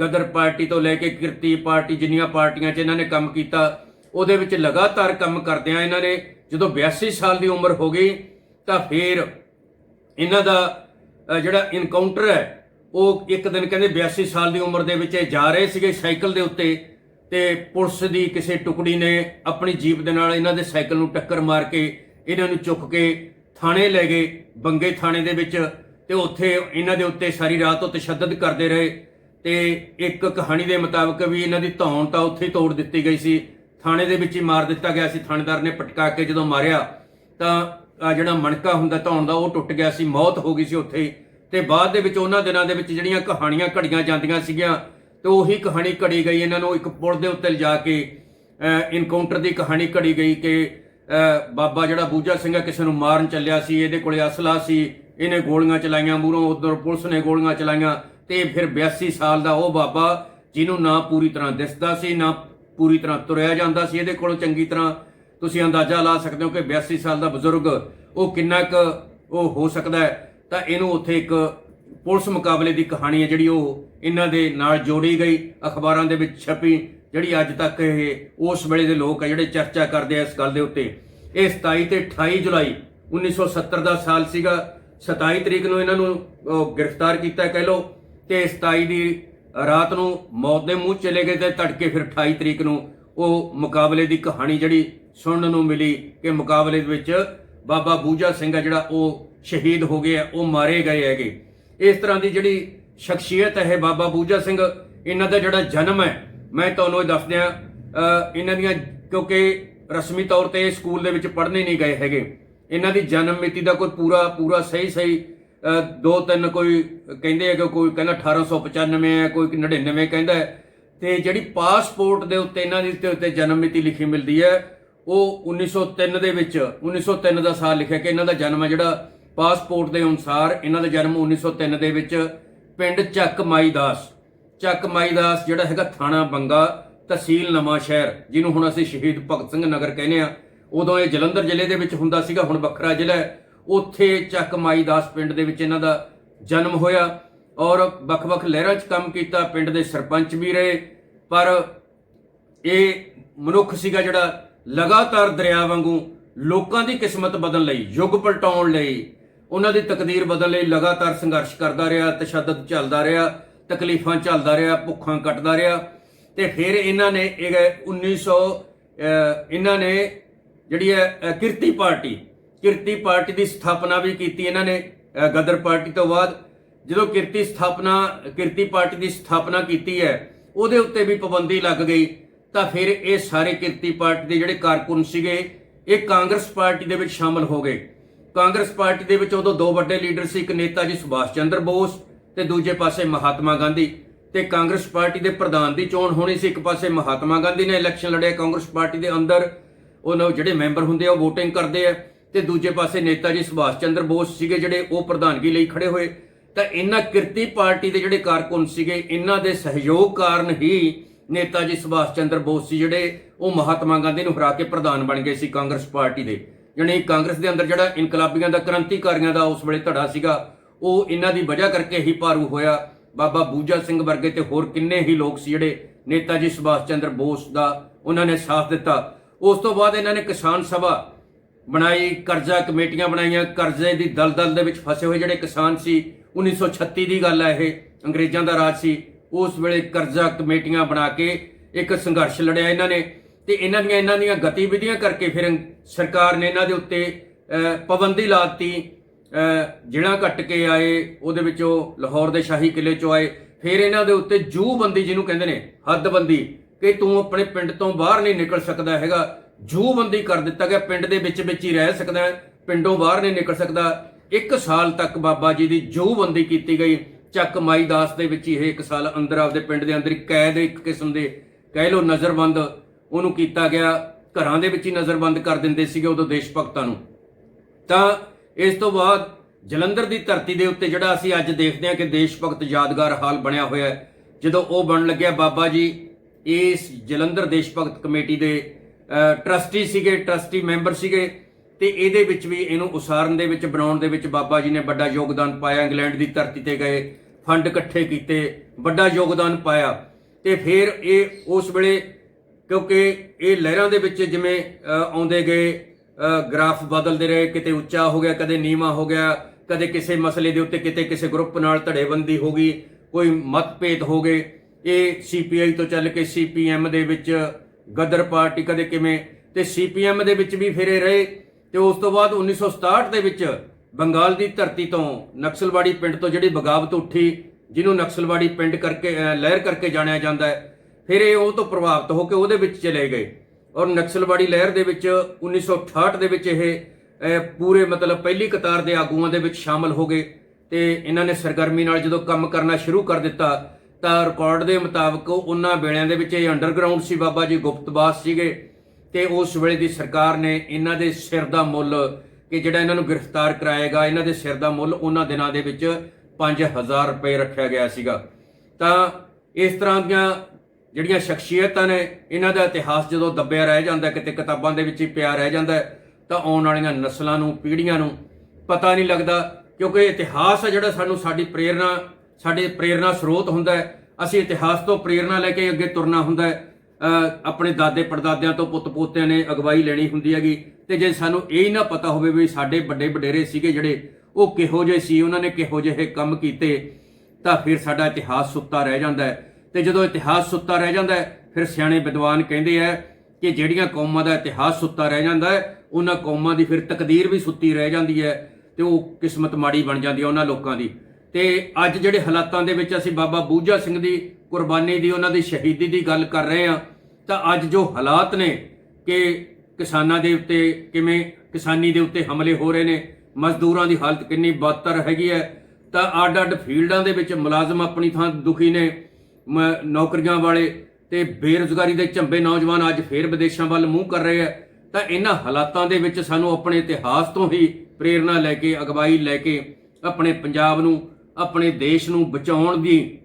ਗਦਰ ਪਾਰਟੀ ਤੋਂ ਲੈ ਕੇ ਕਿਰਤੀ ਪਾਰਟੀ ਜਿੰਨੀਆਂ ਪਾਰਟੀਆਂ 'ਚ ਇਹਨਾਂ ਨੇ ਕੰਮ ਕੀਤਾ, ਉਹਦੇ ਵਿੱਚ ਲਗਾਤਾਰ ਕੰਮ ਕਰਦਿਆਂ ਇਹਨਾਂ ਨੇ ਜਦੋਂ 82 ਸਾਲ ਦੀ ਉਮਰ ਹੋ ਗਈ ਤਾਂ ਫਿਰ ਇਹਨਾਂ ਦਾ ਜਿਹੜਾ ਇਨਕਾਊਂਟਰ ਹੈ, ਉਹ ਇੱਕ ਦਿਨ ਕਹਿੰਦੇ 82 ਸਾਲ ਦੀ ਉਮਰ ਦੇ ਵਿੱਚ ਇਹ ਜਾ ਰਹੇ ਸੀਗੇ ਸਾਈਕਲ ਦੇ ਉੱਤੇ ਤੇ ਪੁਲਿਸ ਦੀ ਕਿਸੇ ਟੁਕੜੀ ਨੇ ਆਪਣੀ ਜੀਪ ਦੇ ਨਾਲ ਇਹਨਾਂ ਦੇ ਸਾਈਕਲ ਨੂੰ ਟੱਕਰ ਮਾਰ ਕੇ ਇਹਨਾਂ ਨੂੰ ਚੁੱਕ ਕੇ ਥਾਣੇ ਲੈ ਗਏ, ਬੰਗੇ ਥਾਣੇ ਦੇ ਵਿੱਚ ਤੇ ਉੱਥੇ ਇਹਨਾਂ ਦੇ ਉੱਤੇ ਸਾਰੀ ਰਾਤ ਉਹ ਤਸ਼ੱਦਦ ਕਰਦੇ ਰਹੇ ਤੇ ਇੱਕ ਕਹਾਣੀ ਦੇ ਮੁਤਾਬਕ ਵੀ ਇਹਨਾਂ ਦੀ ਧੌਣ ਤਾਂ ਉੱਥੇ ਹੀ ਤੋੜ ਦਿੱਤੀ ਗਈ ਸੀ, ਥਾਣੇ ਦੇ ਵਿੱਚ ਹੀ ਮਾਰ ਦਿੱਤਾ ਗਿਆ ਸੀ, ਥਾਣੇਦਾਰ ਨੇ ਪਟਕਾ ਕੇ ਜਦੋਂ ਮਾਰਿਆ ਤਾਂ ਜਿਹੜਾ ਮਣਕਾ ਹੁੰਦਾ ਧੌਣ ਦਾ ਉਹ ਟੁੱਟ ਗਿਆ ਸੀ, ਮੌਤ ਹੋ ਗਈ ਸੀ ਉੱਥੇ ਤੇ ਬਾਅਦ ਦੇ ਵਿੱਚ ਉਹਨਾਂ ਦਿਨਾਂ ਦੇ ਵਿੱਚ ਜਿਹੜੀਆਂ ਕਹਾਣੀਆਂ ਘੜੀਆਂ ਜਾਂਦੀਆਂ ਸੀਗੀਆਂ, ਤੇ ਉਹੀ ਕਹਾਣੀ ਘੜੀ ਗਈ ਇਹਨਾਂ ਨੂੰ ਇੱਕ ਪੁਲ ਦੇ ਉੱਤੇ ਲਿਜਾ ਕੇ ਇਨਕਾਊਂਟਰ ਦੀ ਕਹਾਣੀ ਘੜੀ ਗਈ ਕਿ ਬਾਬਾ ਜਿਹੜਾ ਬੂਜਾ ਸਿੰਘ ਆ, ਕਿਸੇ ਨੂੰ ਮਾਰਨ ਚੱਲਿਆ ਸੀ, ਇਹਦੇ ਕੋਲੇ ਅਸਲਾ ਸੀ, ਇਹਨੇ ਗੋਲੀਆਂ ਚਲਾਈਆਂ ਮੂਰੋਂ ਉਧਰ ਪੁਲਿਸ ਨੇ ਗੋਲੀਆਂ ਚਲਾਈਆਂ, ਤੇ ਫਿਰ 82 ਸਾਲ ਦਾ ਉਹ ਬਾਬਾ, ਜਿਹਨੂੰ ਨਾ ਪੂਰੀ ਤਰ੍ਹਾਂ ਦਿਸਦਾ ਸੀ, ਨਾ ਪੂਰੀ ਤਰ੍ਹਾਂ ਤੁਰਿਆ ਜਾਂਦਾ ਸੀ, ਇਹਦੇ ਕੋਲੋਂ ਚੰਗੀ ਤਰ੍ਹਾਂ ਤੁਸੀਂ ਅੰਦਾਜ਼ਾ ਲਾ ਸਕਦੇ ਹੋ ਕਿ 82 ਸਾਲ ਦਾ ਬਜ਼ੁਰਗ ਉਹ ਕਿੰਨਾ ਕੁ ਉਹ ਹੋ ਸਕਦਾ ਹੈ? ਤਾਂ ਇਹਨੂੰ ਉੱਥੇ ਇੱਕ ਪੁਲਿਸ ਮੁਕਾਬਲੇ ਦੀ ਕਹਾਣੀ ਹੈ ਜਿਹੜੀ ਉਹ ਇਹਨਾਂ ਦੇ ਨਾਲ ਜੋੜੀ ਗਈ, ਅਖਬਾਰਾਂ ਦੇ ਵਿੱਚ ਛਪੀ, ਜਿਹੜੀ ਅੱਜ ਤੱਕ ਇਹ ਉਸ ਵੇਲੇ ਦੇ ਲੋਕ ਆ ਜਿਹੜੇ ਚਰਚਾ ਕਰਦੇ ਆ ਇਸ ਗੱਲ ਦੇ ਉੱਤੇ। ਇਹ 27 ਤੇ 28 ਜੁਲਾਈ 1970 ਦਾ ਸਾਲ ਸੀਗਾ। 27 ਤਰੀਕ ਨੂੰ ਇਹਨਾਂ ਨੂੰ ਗ੍ਰਿਫਤਾਰ ਕੀਤਾ, ਕਹਿ ਲੋ ਤੇ 27 ਦੀ ਰਾਤ ਨੂੰ ਮੌਤ ਦੇ ਮੂੰਹ ਚਲੇ ਗਏ ਤੇ ਤੜਕੇ ਫਿਰ 28 ਤਰੀਕ ਨੂੰ ਉਹ ਮੁਕਾਬਲੇ ਦੀ ਕਹਾਣੀ ਜਿਹੜੀ ਸੁਣਨ ਨੂੰ ਮਿਲੀ ਕਿ ਮੁਕਾਬਲੇ ਦੇ ਵਿੱਚ ਬਾਬਾ ਬੂਜਾ ਸਿੰਘ ਆ ਜਿਹੜਾ ਉਹ ਸ਼ਹੀਦ ਹੋ ਗਏ ਆ, ਉਹ ਮਾਰੇ ਗਏ ਹੈਗੇ। ਇਸ ਤਰ੍ਹਾਂ ਦੀ ਜਿਹੜੀ ਸ਼ਖਸੀਅਤ ਹੈ ਬਾਬਾ ਬੂਜਾ ਸਿੰਘ, ਇਹਨਾਂ ਦਾ ਜਿਹੜਾ ਜਨਮ ਹੈ, ਮੈਂ ਤੁਹਾਨੂੰ ਇਹ ਦੱਸ ਦਿਆਂ ਇਹਨਾਂ ਦੀਆਂ ਕਿਉਂਕਿ ਰਸਮੀ ਤੌਰ ਤੇ ਸਕੂਲ ਦੇ ਵਿੱਚ ਪੜ੍ਹਨੇ ਨਹੀਂ ਗਏ ਹੈਗੇ। ਇਹਨਾਂ ਦੀ ਜਨਮ ਮਿਤੀ ਦਾ ਕੋਈ ਪੂਰਾ ਪੂਰਾ ਸਹੀ ਸਹੀ ਦੋ ਤਿੰਨ ਕੋਈ ਕਹਿੰਦੇ ਹੈ ਕਿ ਕੋਈ ਕਹਿੰਦਾ 1895 ਹੈ, ਕੋਈ 99 ਕਹਿੰਦਾ ਹੈ। ਤੇ ਜਿਹੜੀ ਪਾਸਪੋਰਟ ਦੇ ਉੱਤੇ, ਇਹਨਾਂ ਦੀ ਉੱਤੇ- ਜਨਮ ਮਿਤੀ ਲਿਖੀ ਮਿਲਦੀ ਹੈ। ਉਹ 1903 ਦੇ ਵਿੱਚ 1903 ਦਾ ਸਾਲ ਲਿਖਿਆ ਕਿ ਇਹਨਾਂ ਦਾ ਜਨਮ ਹੈ ਜਿਹੜਾ ਪਾਸਪੋਰਟ ਦੇ ਅਨੁਸਾਰ ਇਹਨਾਂ ਦਾ ਜਨਮ 1903 ਦੇ ਵਿੱਚ ਪਿੰਡ ਚੱਕ ਮਾਈਦਾਸ ਚੱਕ ਮਾਈਦਾਸ ਜਿਹੜਾ ਹੈਗਾ ਥਾਣਾ ਬੰਗਾ, ਤਹਿਸੀਲ ਨਵਾਂ ਸ਼ਹਿਰ, ਜਿਹਨੂੰ ਹੁਣ ਅਸੀਂ ਸ਼ਹੀਦ ਭਗਤ ਸਿੰਘ ਨਗਰ ਕਹਿੰਦੇ ਆ ਉਦੋਂ ਇਹ ਜਲੰਧਰ ਜ਼ਿਲ੍ਹੇ ਦੇ ਵਿੱਚ ਹੁੰਦਾ ਸੀਗਾ, ਹੁਣ ਵੱਖਰਾ ਜ਼ਿਲ੍ਹਾ ਹੈ। ਉੱਥੇ ਚੱਕ ਮਾਈਦਾਸ ਪਿੰਡ ਦੇ ਵਿੱਚ ਇਹਨਾਂ ਦਾ ਜਨਮ ਹੋਇਆ। ਔਰ ਵੱਖ-ਵੱਖ ਲਹਿਰਾਂ 'ਚ ਕੰਮ ਕੀਤਾ ਪਿੰਡ ਦੇ ਸਰਪੰਚ ਵੀ ਰਹੇ ਪਰ ਇਹ ਮਨੁੱਖ ਸੀਗਾ ਜਿਹੜਾ ਲਗਾਤਾਰ ਦਰਿਆ ਵਾਂਗੂ ਲੋਕਾਂ ਦੀ ਕਿਸਮਤ ਬਦਲਣ ਲਈ ਯੁੱਗ ਪਲਟਾਉਣ ਲਈ ਉਹਨਾਂ ਦੀ ਤਕਦੀਰ ਬਦਲਣ ਲਈ ਲਗਾਤਾਰ ਸੰਘਰਸ਼ ਕਰਦਾ ਰਿਹਾ ਤਸ਼ੱਦਦ ਚੱਲਦਾ ਰਿਹਾ ਤਕਲੀਫਾਂ ਚੱਲਦਾ ਰਿਹਾ ਭੁੱਖਾਂ ਕੱਟਦਾ ਰਿਹਾ ਤੇ ਫਿਰ ਇਹਨਾਂ ਨੇ ਇਹ 1900 ਅਹ, ਇਹਨਾਂ ਨੇ ਜਿਹੜੀ ਹੈ ਕਿਰਤੀ ਪਾਰਟੀ ਕਿਰਤੀ ਪਾਰਟੀ ਦੀ ਸਥਾਪਨਾ ਵੀ ਕੀਤੀ ਇਹਨਾਂ ਨੇ ਗਦਰ ਪਾਰਟੀ ਤੋਂ ਬਾਅਦ। ਜਦੋਂ ਕਿਰਤੀ ਸਥਾਪਨਾ, ਕਿਰਤੀ ਪਾਰਟੀ ਦੀ ਸਥਾਪਨਾ ਕੀਤੀ ਹੈ, ਉਹਦੇ ਉੱਤੇ ਵੀ ਪਾਬੰਦੀ ਲੱਗ ਗਈ, ਤਾਂ ਫਿਰ ਇਹ ਸਾਰੇ ਕਿਰਤੀ ਪਾਰਟੀ ਦੇ ਜਿਹੜੇ ਕਾਰਕੁਨ ਸੀਗੇ, ਇਹ ਕਾਂਗਰਸ ਪਾਰਟੀ ਦੇ ਵਿੱਚ ਸ਼ਾਮਲ ਹੋ ਗਏ। ਕਾਂਗਰਸ ਪਾਰਟੀ ਦੇ ਵਿੱਚ ਉਦੋਂ ਦੋ ਵੱਡੇ ਲੀਡਰ ਸੀ, ਇੱਕ ਨੇਤਾ ਜੀ ਸੁਭਾਸ਼ ਚੰਦਰ ਬੋਸ ਤੇ ਦੂਜੇ ਪਾਸੇ ਮਹਾਤਮਾ ਗਾਂਧੀ। ਤੇ ਕਾਂਗਰਸ ਪਾਰਟੀ ਦੇ ਪ੍ਰਧਾਨ ਦੀ ਚੋਣ ਹੋਣੀ ਸੀ, ਇੱਕ ਪਾਸੇ ਮਹਾਤਮਾ ਗਾਂਧੀ ਨੇ ਇਲੈਕਸ਼ਨ ਲੜਿਆ ਕਾਂਗਰਸ ਪਾਰਟੀ ਦੇ ਅੰਦਰ। ਉਹਨਾਂ ਜਿਹੜੇ ਮੈਂਬਰ ਹੁੰਦੇ ਆ, ਉਹ VOTING ਕਰਦੇ ਆ। ਤੇ ਦੂਜੇ ਪਾਸੇ ਨੇਤਾ ਜੀ ਸੁਭਾਸ਼ ਚੰਦਰ ਬੋਸ ਸੀਗੇ, ਜਿਹੜੇ ਉਹ ਪ੍ਰਧਾਨਗੀ ਲਈ ਖੜੇ ਹੋਏ। ਤਾਂ ਇਹਨਾਂ ਕਿਰਤੀ ਪਾਰਟੀ ਦੇ ਜਿਹੜੇ ਕਾਰਕੁਨ ਸੀਗੇ, ਇਹਨਾਂ ਦੇ ਸਹਿਯੋਗ ਕਾਰਨ ਹੀ ਨੇਤਾ ਜੀ ਸੁਭਾਸ਼ ਚੰਦਰ ਬੋਸ ਸੀ ਜਿਹੜੇ, ਉਹ ਮਹਾਤਮਾ ਗਾਂਧੀ ਨੂੰ ਹਰਾ ਕੇ ਪ੍ਰਧਾਨ ਬਣ ਗਏ ਸੀ ਕਾਂਗਰਸ ਪਾਰਟੀ ਦੇ। ਜਾਣੀ ਕਾਂਗਰਸ ਦੇ ਅੰਦਰ ਜਿਹੜਾ ਇਨਕਲਾਬੀਆਂ ਦਾ, ਕ੍ਰਾਂਤੀਕਾਰੀਆਂ ਦਾ ਉਸ ਵੇਲੇ ਧੜਾ ਸੀਗਾ, ਉਹ ਇਹਨਾਂ ਦੀ ਵਜ੍ਹਾ ਕਰਕੇ ਹੀ ਭਾਰੂ ਹੋਇਆ। ਬਾਬਾ ਬੂਜਾ ਸਿੰਘ ਵਰਗੇ ਤੇ ਹੋਰ ਕਿੰਨੇ ਹੀ ਲੋਕ ਸੀ ਜਿਹੜੇ ਨੇਤਾ ਜੀ ਸੁਭਾਸ਼ ਚੰਦਰ ਬੋਸ ਦਾ ਉਹਨਾਂ ਨੇ ਸਾਥ ਦਿੱਤਾ। ਉਸ ਤੋਂ ਬਾਅਦ ਇਹਨਾਂ ਨੇ ਕਿਸਾਨ ਸਭਾ ਬਣਾਈ ਕਰਜ਼ਾ ਕਮੇਟੀਆਂ ਬਣਾਈਆਂ ਕਰਜ਼ੇ ਦੀ ਦਲਦਲ ਦੇ ਵਿੱਚ ਫਸੇ ਹੋਏ ਜਿਹੜੇ ਕਿਸਾਨ ਸੀ 1936 ਦੀ ਗੱਲ ਹੈ ਇਹ ਅੰਗਰੇਜ਼ਾਂ ਦਾ ਰਾਜ ਸੀ ਉਸ ਵੇਲੇ ਕਰਜ਼ਾ ਕਮੇਟੀਆਂ ਬਣਾ ਕੇ ਇੱਕ ਸੰਘਰਸ਼ ਲੜਿਆ ਇਹਨਾਂ ਨੇ ਤੇ ਇਹਨਾਂ ਦੀਆਂ ਇਹਨਾਂ ਦੀਆਂ ਗਤੀਵਿਧੀਆਂ ਕਰਕੇ ਫਿਰ ਸਰਕਾਰ ਨੇ ਇਹਨਾਂ ਦੇ ਉੱਤੇ ਅਹ, ਪਾਬੰਦੀ ਲਾਤੀ ਜਿਹੜਾ ਕੱਟ ਕੇ ਆਏ ਉਹਦੇ ਵਿੱਚੋਂ ਲਾਹੌਰ ਦੇ ਸ਼ਾਹੀ ਕਿਲੇ ਚੋਂ ਆਏ ਫਿਰ ਇਹਨਾਂ ਦੇ ਉੱਤੇ ਜੂਬੰਦੀ ਜਿਹਨੂੰ ਕਹਿੰਦੇ ਨੇ ਹੱਦਬੰਦੀ ਕਿ ਤੂੰ ਆਪਣੇ ਪਿੰਡ ਤੋਂ ਬਾਹਰ ਨਹੀਂ ਨਿਕਲ ਸਕਦਾ ਹੈਗਾ ਜੂਬੰਦੀ ਕਰ ਦਿੱਤਾ ਗਿਆ, ਪਿੰਡ ਦੇ ਵਿੱਚ ਵਿੱਚ ਹੀ ਰਹਿ ਸਕਦਾ ਪਿੰਡੋਂ ਬਾਹਰ ਨਹੀਂ ਨਿਕਲ ਸਕਦਾ। ਇੱਕ ਸਾਲ ਤੱਕ ਬਾਬਾ ਜੀ ਦੀ ਜੂਬੰਦੀ ਕੀਤੀ ਗਈ। ਚੱਕ ਮਾਈ ਦਾਸ ਦੇ ਵਿੱਚ ਹੀ ਇਹ ਇੱਕ ਸਾਲ ਅੰਦਰ ਆਪਦੇ ਪਿੰਡ ਦੇ ਅੰਦਰ ਹੀ ਕੈਦ ਇੱਕ ਕਿਸਮ ਦੇ, ਕਹਿ ਲੋ ਨਜ਼ਰਬੰਦ, ਉਹਨੂੰ ਕੀਤਾ ਗਿਆ। ਘਰਾਂ ਦੇ ਵਿੱਚ ਹੀ ਨਜ਼ਰਬੰਦ ਕਰ ਦਿੰਦੇ ਸੀਗੇ ਉਦੋਂ ਦੇਸ਼ ਭਗਤਾਂ ਨੂੰ। ਤਾਂ ਇਸ ਤੋਂ ਬਾਅਦ ਜਲੰਧਰ ਦੀ ਧਰਤੀ ਦੇ ਉੱਤੇ ਜਿਹੜਾ ਅਸੀਂ ਅੱਜ ਦੇਖਦੇ ਹਾਂ ਕਿ ਦੇਸ਼ ਭਗਤ ਯਾਦਗਾਰ ਹਾਲ ਬਣਿਆ ਹੋਇਆ ਜਦੋਂ ਉਹ ਬਣਨ ਲੱਗਿਆ, ਬਾਬਾ ਜੀ, ਇਸ ਜਲੰਧਰ ਦੇਸ਼ ਭਗਤ ਕਮੇਟੀ ਦੇ ਟਰਸਟੀ ਸੀਗੇ ਟਰਸਟੀ ਮੈਂਬਰ ਸੀਗੇ ਤੇ ਇਹਦੇ ਵਿੱਚ ਵੀ ਇਹਨੂੰ ਉਸਾਰਨ ਦੇ ਵਿੱਚ ਬਣਾਉਣ ਦੇ ਵਿੱਚ ਬਾਬਾ ਜੀ ਨੇ ਵੱਡਾ ਯੋਗਦਾਨ ਪਾਇਆ ਇੰਗਲੈਂਡ ਦੀ ਧਰਤੀ ਤੇ ਗਏ ਫੰਡ ਇਕੱਠੇ ਕੀਤੇ ਵੱਡਾ ਯੋਗਦਾਨ ਪਾਇਆ ਤੇ ਫਿਰ ਇਹ ਉਸ ਵੇਲੇ ਕਿਉਂਕਿ ਇਹ ਲਹਿਰਾਂ ਦੇ ਵਿੱਚ ਜਿਵੇਂ ਆਉਂਦੇ ਗਏ ਅ, ਗ੍ਰਾਫ ਬਦਲਦੇ ਰਹੇ ਕਿਤੇ ਉੱਚਾ ਹੋ ਗਿਆ ਕਦੇ ਨੀਵਾਂ ਹੋ ਗਿਆ ਕਦੇ ਕਿਸੇ ਮਸਲੇ ਦੇ ਉੱਤੇ ਕਿਤੇ ਕਿਸੇ ਗਰੁੱਪ ਨਾਲ ਧੜੇਬੰਦੀ ਹੋ ਗਈ ਕੋਈ ਮਤਭੇਦ ਹੋ ਗਏ ਇਹ ਸੀਪੀਆਈ ਤੋਂ ਚੱਲ ਕੇ ਸੀਪੀਐਮ ਦੇ ਵਿੱਚ ਗਦਰ ਪਾਰਟੀ ਕਦੇ ਕਿਵੇਂ? ਤੇ ਸੀਪੀਐਮ ਦੇ ਵਿੱਚ ਵੀ ਫਿਰੇ ਰਹੇ। ਤੇ ਉਸ ਤੋਂ ਬਾਅਦ 1967 ਦੇ ਵਿੱਚ ਬੰਗਾਲ ਦੀ ਧਰਤੀ ਤੋਂ ਨਕਸਲਵਾੜੀ ਪਿੰਡ ਤੋਂ ਜਿਹੜੀ ਬਗਾਵਤ ਉੱਠੀ, ਜਿਹਨੂੰ ਨਕਸਲਵਾੜੀ ਪਿੰਡ ਕਰਕੇ ਲਹਿਰ ਕਰਕੇ ਜਾਣਿਆ ਜਾਂਦਾ ਹੈ, ਫਿਰ ਇਹ ਉਹ ਤੋਂ ਪ੍ਰਭਾਵਿਤ ਹੋ ਕੇ ਉਹਦੇ ਵਿੱਚ ਚਲੇ ਗਏ। ਔਰ ਨਕਸਲਵਾੜੀ ਲਹਿਰ ਦੇ ਵਿੱਚ 1968 ਦੇ ਵਿੱਚ ਇਹ ਪੂਰੇ ਮਤਲਬ ਪਹਿਲੀ ਕਤਾਰ ਦੇ ਆਗੂਆਂ ਦੇ ਵਿੱਚ ਸ਼ਾਮਲ ਹੋ ਗਏ। ਤੇ ਇਹਨਾਂ ਨੇ ਸਰਗਰਮੀ ਨਾਲ ਜਦੋਂ ਕੰਮ ਕਰਨਾ ਸ਼ੁਰੂ ਕਰ ਦਿੱਤਾ ਤਾਂ ਰਿਕਾਰਡ ਦੇ ਮੁਤਾਬਕ ਉਹਨਾਂ ਵੇਲਿਆਂ ਦੇ ਵਿੱਚ ਇਹ ਅੰਡਰਗਰਾਉਂਡ ਸੀ ਬਾਬਾ ਜੀ ਗੁਪਤਵਾਸ ਸੀਗੇ ਤੇ ਉਸ ਵੇਲੇ ਦੀ ਸਰਕਾਰ ਨੇ ਇਹਨਾਂ ਦੇ ਸਿਰ ਦਾ ਮੁੱਲ ਕਿ ਜਿਹੜਾ ਇਹਨਾਂ ਨੂੰ ਗ੍ਰਿਫਤਾਰ ਕਰਾਏਗਾ, ਇਹਨਾਂ ਦੇ ਸਿਰ ਦਾ ਮੁੱਲ ਉਹਨਾਂ ਦਿਨਾਂ ਦੇ ਵਿੱਚ 5000 ਰੁਪਏ ਰੱਖਿਆ ਗਿਆ ਸੀਗਾ। ਤਾਂ ਇਸ ਤਰ੍ਹਾਂ ਦੀਆਂ ਜਿਹੜੀਆਂ ਸ਼ਖਸੀਅਤਾਂ ਨੇ, ਇਹਨਾਂ ਦਾ ਇਤਿਹਾਸ ਜਦੋਂ ਦੱਬਿਆ ਰਹਿ ਜਾਂਦਾ, ਕਿਤੇ ਕਿਤਾਬਾਂ ਦੇ ਵਿੱਚ ਹੀ ਪਿਆ ਰਹਿ ਜਾਂਦਾ, ਤਾਂ ਆਉਣ ਵਾਲੀਆਂ ਨਸਲਾਂ ਨੂੰ, ਪੀੜ੍ਹੀਆਂ ਨੂੰ ਪਤਾ ਨਹੀਂ ਲੱਗਦਾ, ਕਿਉਂਕਿ ਇਤਿਹਾਸ ਹੈ ਜਿਹੜਾ ਸਾਨੂੰ ਸਾਡੀ ਪ੍ਰੇਰਣਾ ਸਾਡੇ ਪ੍ਰੇਰਣਾ ਸਰੋਤ ਹੁੰਦਾ ਹੈ। ਅਸੀਂ ਇਤਿਹਾਸ ਤੋਂ ਪ੍ਰੇਰਣਾ ਲੈ ਕੇ ਅੱਗੇ ਤੁਰਨਾ ਹੁੰਦਾ ਹੈ। ਆਪਣੇ ਦਾਦੇ ਪੜਦਾਦਿਆਂ ਤੋਂ ਪੁੱਤ ਪੋਤਿਆਂ ਨੇ ਅਗਵਾਈ ਲੈਣੀ ਹੁੰਦੀ ਹੈਗੀ। ਤੇ ਜੇ ਸਾਨੂੰ ਇਹ ਹੀ ਨਾ ਪਤਾ ਹੋਵੇ ਵੀ ਸਾਡੇ ਵੱਡੇ ਵਡੇਰੇ ਸੀਗੇ ਜਿਹੜੇ, ਉਹ ਕਿਹੋ ਜਿਹੇ ਸੀ, ਉਹਨਾਂ ਨੇ ਕਿਹੋ ਜਿਹੇ ਕੰਮ ਕੀਤੇ, ਤਾਂ ਫਿਰ ਸਾਡਾ ਇਤਿਹਾਸ ਸੁੱਤਾ ਰਹਿ ਜਾਂਦਾ ਹੈ। ਤੇ ਜਦੋਂ ਇਤਿਹਾਸ ਸੁੱਤਾ ਰਹਿ ਜਾਂਦਾ ਹੈ, ਫਿਰ ਸਿਆਣੇ ਵਿਦਵਾਨ ਕਹਿੰਦੇ ਆ ਕਿ ਜਿਹੜੀਆਂ ਕੌਮਾਂ ਦਾ ਇਤਿਹਾਸ ਸੁੱਤਾ ਰਹਿ ਜਾਂਦਾ ਹੈ, ਉਹਨਾਂ ਕੌਮਾਂ ਦੀ ਫਿਰ ਤਕਦੀਰ ਵੀ ਸੁੱਤੀ ਰਹਿ ਜਾਂਦੀ ਹੈ ਤੇ ਉਹ ਕਿਸਮਤ ਮਾੜੀ ਬਣ ਜਾਂਦੀ ਹੈ ਉਹਨਾਂ ਲੋਕਾਂ ਦੀ। ਤੇ ਅੱਜ ਜਿਹੜੇ ਹਾਲਾਤਾਂ ਦੇ ਵਿੱਚ ਅਸੀਂ ਬਾਬਾ ਬੂਝਾ ਸਿੰਘ ਦੀ ਕੁਰਬਾਨੀ ਦੀ, ਉਹਨਾਂ ਦੀ ਸ਼ਹੀਦੀ ਦੀ ਗੱਲ ਕਰ ਰਹੇ ਹਾਂ, ਤਾਂ ਅੱਜ ਜੋ ਹਾਲਾਤ ਨੇ ਕਿ ਕਿਸਾਨਾਂ ਦੇ ਉੱਤੇ ਕਿਵੇਂ ਕਿਸਾਨੀ ਦੇ ਉੱਤੇ ਹਮਲੇ ਹੋ ਰਹੇ ਨੇ, ਮਜ਼ਦੂਰਾਂ ਦੀ ਹਾਲਤ ਕਿੰਨੀ ਬਦਤਰ ਹੈਗੀ ਹੈ, ਤਾਂ ਅੱਡ-ਅੱਡ ਫੀਲਡਾਂ ਦੇ ਵਿੱਚ ਮੁਲਾਜ਼ਮ ਆਪਣੀ ਥਾਂ ਦੁਖੀ ਨੇ, ਮ- ਨੌਕਰੀਆਂ ਵਾਲੇ ਤੇ ਬੇਰੁਜ਼ਗਾਰੀ ਦੇ ਝੰਬੇ ਨੌਜਵਾਨ ਅੱਜ ਫੇਰ ਵਿਦੇਸ਼ਾਂ ਵੱਲ ਮੂੰਹ ਕਰ ਰਹੇ ਆ ਤਾਂ ਇਹਨਾਂ ਹਾਲਾਤਾਂ ਦੇ ਵਿੱਚ ਸਾਨੂੰ ਆਪਣੇ ਇਤਿਹਾਸ ਤੋਂ ਹੀ ਪ੍ਰੇਰਣਾ ਲੈ ਕੇ, ਅਗਵਾਈ ਲੈ ਕੇ ਆਪਣੇ ਪੰਜਾਬ ਨੂੰ ਆਪਣੇ ਦੇਸ਼ ਨੂੰ ਬਚਾਉਣ ਦੀ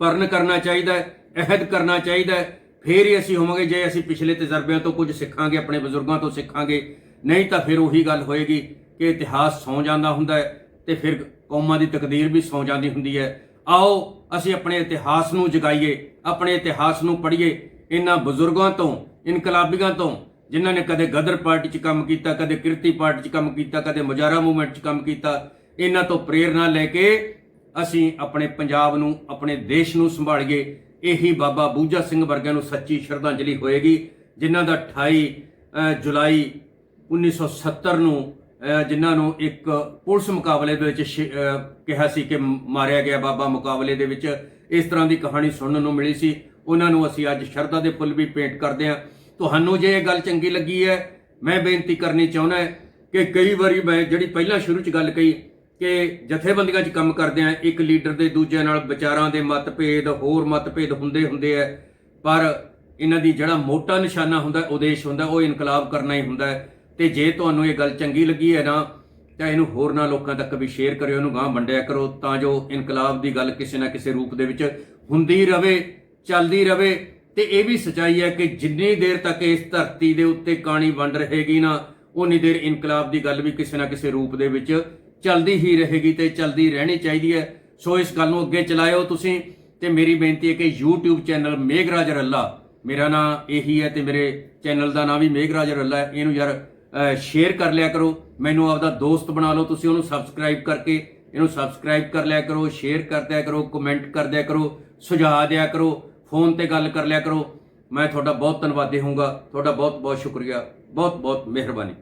ਪਰਨ ਕਰਨਾ ਚਾਹੀਦਾ ਹੈ, ਅਹਿਦ ਕਰਨਾ ਚਾਹੀਦਾ ਹੈ। ਫੇਰ ਹੀ ਅਸੀਂ ਹੋਵਾਂਗੇ, ਜੇ ਅਸੀਂ ਪਿਛਲੇ ਤਜਰਬਿਆਂ ਤੋਂ ਕੁਝ ਸਿੱਖਾਂਗੇ, ਆਪਣੇ ਬਜ਼ੁਰਗਾਂ ਤੋਂ ਸਿੱਖਾਂਗੇ, ਨਹੀਂ ਤਾਂ ਫਿਰ ਉਹੀ ਗੱਲ ਹੋਏਗੀ ਕਿ ਇਤਿਹਾਸ ਸੌ ਜਾਂਦਾ ਹੁੰਦਾ ਹੈ ਤੇ ਫਿਰ ਕੌਮਾਂ ਦੀ ਤਕਦੀਰ ਵੀ ਸੌ ਜਾਂਦੀ ਹੁੰਦੀ ਹੈ। ਆਓ, ਅਸੀਂ ਆਪਣੇ ਇਤਿਹਾਸ ਨੂੰ ਜਗਾਈਏ, ਆਪਣੇ ਇਤਿਹਾਸ ਨੂੰ ਪੜ੍ਹੀਏ। ਇਹਨਾਂ ਬਜ਼ੁਰਗਾਂ ਤੋਂ, ਇਨਕਲਾਬੀਆਂ ਤੋਂ, ਜਿਨ੍ਹਾਂ ਨੇ ਕਦੇ ਗਦਰ ਪਾਰਟੀ 'ਚ ਕੰਮ ਕੀਤਾ, ਕਦੇ ਕਿਰਤੀ ਪਾਰਟੀ 'ਚ ਕੰਮ ਕੀਤਾ, ਕਦੇ ਮੁਜਾਰਾ ਮੂਵਮੈਂਟ 'ਚ ਕੰਮ ਕੀਤਾ ਇਹਨਾਂ ਤੋਂ ਪ੍ਰੇਰਣਾ ਲੈ ਕੇ ਅਸੀਂ ਆਪਣੇ ਪੰਜਾਬ ਨੂੰ ਆਪਣੇ ਦੇਸ਼ ਨੂੰ ਸੰਭਾਲੀਏ। ਇਹੀ ਬਾਬਾ ਬੂਜਾ ਸਿੰਘ ਵਰਗਿਆਂ ਨੂੰ ਸੱਚੀ ਸ਼ਰਧਾਂਜਲੀ ਹੋਏਗੀ ਜਿਨ੍ਹਾਂ ਦਾ 28 ਅ, ਜੁਲਾਈ 1970 ਨੂੰ ਜਿਨ੍ਹਾਂ ਨੂੰ ਇੱਕ ਪੁਲਿਸ ਮੁਕਾਬਲੇ ਦੇ ਵਿੱਚ ਸ਼ੀ- ਕਿਹਾ ਸੀ ਕਿ ਮਾਰਿਆ ਗਿਆ ਬਾਬਾ ਮੁਕਾਬਲੇ ਦੇ ਵਿੱਚ। ਇਸ ਤਰ੍ਹਾਂ ਦੀ ਕਹਾਣੀ ਸੁਣਨ ਨੂੰ ਮਿਲੀ ਸੀ। ਉਹਨਾਂ ਨੂੰ ਅਸੀਂ ਅੱਜ ਸ਼ਰਧਾ ਦੇ ਫੁੱਲ ਵੀ ਭੇਂਟ ਕਰਦੇ ਹਾਂ। ਤੁਹਾਨੂੰ ਜੇ ਇਹ ਗੱਲ ਚੰਗੀ ਲੱਗੀ ਹੈ ਮੈਂ ਬੇਨਤੀ ਕਰਨੀ ਚਾਹੁੰਦਾ ਕਿ ਕਈ ਵਾਰੀ ਮੈਂ ਜਿਹੜੀ ਪਹਿਲਾਂ ਸ਼ੁਰੂ 'ਚ ਗੱਲ ਕਹੀ ਕਿ ਜਥੇਬੰਦੀਆਂ 'ਚ ਕੰਮ ਕਰਦੇ ਆ, ਇੱਕ ਲੀਡਰ ਦੇ ਦੂਜੇ ਨਾਲ ਵਿਚਾਰਾਂ ਦੇ ਮਤਭੇਦ, ਹੋਰ ਮਤਭੇਦ ਹੁੰਦੇ ਹੁੰਦੇ ਆ, ਪਰ ਇਹਨਾਂ ਦੀ ਜਿਹੜਾ ਮੋਟਾ ਨਿਸ਼ਾਨਾ ਹੁੰਦਾ, ਉਦੇਸ਼ ਹੁੰਦਾ, ਉਹ ਇਨਕਲਾਬ ਕਰਨਾ ਹੀ ਹੁੰਦਾ ਹੈ। ਤੇ ਜੇ ਤੁਹਾਨੂੰ ਇਹ ਗੱਲ ਚੰਗੀ ਲੱਗੀ ਹੈ ਨਾ, ਤਾਂ ਇਹਨੂੰ ਹੋਰਨਾਂ ਲੋਕਾਂ ਤੱਕ ਵੀ ਸ਼ੇਅਰ ਕਰਿਓ, ਇਹਨੂੰ ਗਾਂ ਵੰਡਿਆ ਕਰੋ, ਤਾਂ ਜੋ ਇਨਕਲਾਬ ਦੀ ਗੱਲ ਕਿਸੇ ਨਾ ਕਿਸੇ ਰੂਪ ਦੇ ਵਿੱਚ ਹੁੰਦੀ ਰਵੇ, ਚੱਲਦੀ ਰਵੇ। ਤੇ ਇਹ ਵੀ ਸਚਾਈ ਹੈ ਕਿ ਜਿੰਨੀ ਦੇਰ ਤੱਕ ਇਸ ਧਰਤੀ ਦੇ ਉੱਤੇ ਕਾਣੀ ਵੰਡ ਰਹੇਗੀ ਨਾ ਉਨੀ ਦੇਰ ਇਨਕਲਾਬ ਦੀ ਗੱਲ ਵੀ ਕਿਸੇ ਨਾ ਕਿਸੇ ਰੂਪ ਦੇ ਵਿੱਚ ਚੱਲਦੀ ਹੀ ਰਹੇਗੀ ਤੇ ਚੱਲਦੀ ਰਹਿਣੀ ਚਾਹੀਦੀ ਹੈ। ਸੋ ਇਸ ਗੱਲ ਨੂੰ ਅੱਗੇ ਚਲਾਇਓ ਤੁਸੀਂ ਤੇ ਮੇਰੀ ਬੇਨਤੀ ਹੈ ਕਿ YouTube ਚੈਨਲ ਮੇਘਰਾਜ ਰੱਲਾ, ਮੇਰਾ ਨਾਮ ਇਹੀ ਹੈ ਤੇ ਮੇਰੇ ਚੈਨਲ ਦਾ ਨਾਮ ਵੀ ਮੇਘਰਾਜ ਰੱਲਾ ਹੈ। ਇਹਨੂੰ ਯਾਰ ਸ਼ੇਅਰ ਕਰ ਲਿਆ ਕਰੋ। ਮੈਨੂੰ ਆਪਦਾ ਦੋਸਤ ਬਣਾ ਲਓ ਤੁਸੀਂ, ਉਹਨੂੰ ਸਬਸਕ੍ਰਾਈਬ ਕਰਕੇ ਇਹਨੂੰ ਸਬਸਕ੍ਰਾਈਬ ਕਰ ਲਿਆ ਕਰੋ ਸ਼ੇਅਰ ਕਰ ਦਿਆ ਕਰੋ ਕਮੈਂਟ ਕਰ ਦਿਆ ਕਰੋ, ਸੁਝਾਅ ਦਿਆ ਕਰੋ ਫੋਨ ਤੇ ਗੱਲ ਕਰ ਲਿਆ ਕਰੋ। ਮੈਂ ਤੁਹਾਡਾ ਬਹੁਤ ਧੰਨਵਾਦੀ ਹੋਊਂਗਾ। ਤੁਹਾਡਾ ਬਹੁਤ ਬਹੁਤ ਸ਼ੁਕਰੀਆ। ਬਹੁਤ ਬਹੁਤ ਮਿਹਰਬਾਨੀ।